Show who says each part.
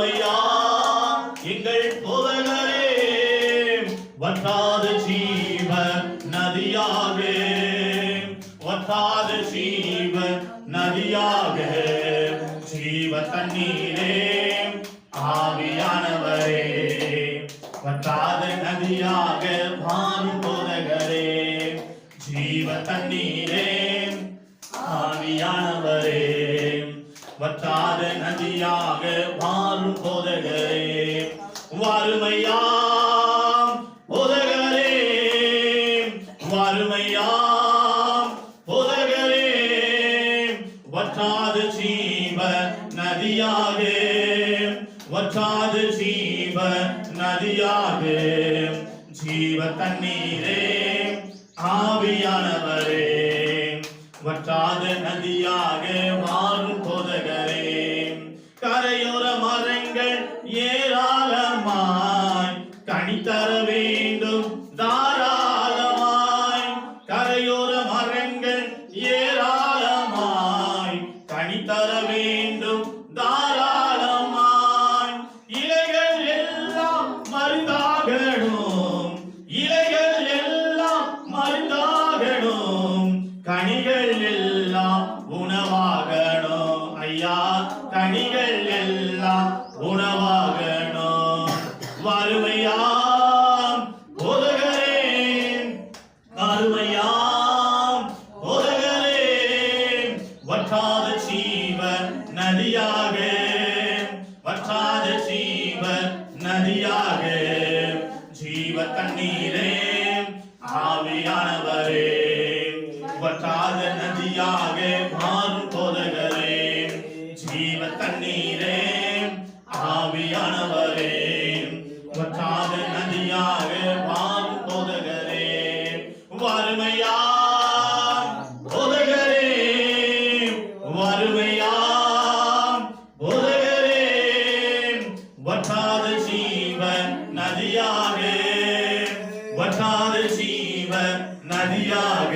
Speaker 1: ஐயா எங்கள் புதனரே வற்றாத ஜீவ நதியாகே வற்றாத ஜீவ நதியாக ஜீவ தண்ணீரே ஆவியானவரே. வற்றாத நதியாக பாரு போதகரே நதியாக மாறும் போதகரே. வறுமையாம் போதகரே. வறுமையாம் போதகரே. வற்றாத ஜீவ நதியாக. வற்றாத ஜீவ நதியாக. ஜீவ தண்ணீரே ஆவியானவரே. வற்றாத நதியாக மாறும் தர வேண்டும் வற்றாத ஜீவ நதியாக வற்றாத ஜீவ நதியாக. ஜீவ தண்ணீரே ஆவியானவரே வற்றாத நதியாக மாறும் போதகரே. ஜீவ தண்ணீரே ஆவியானவரே வற்றாத நதியாக வற்றாத ஜீவ நதியாக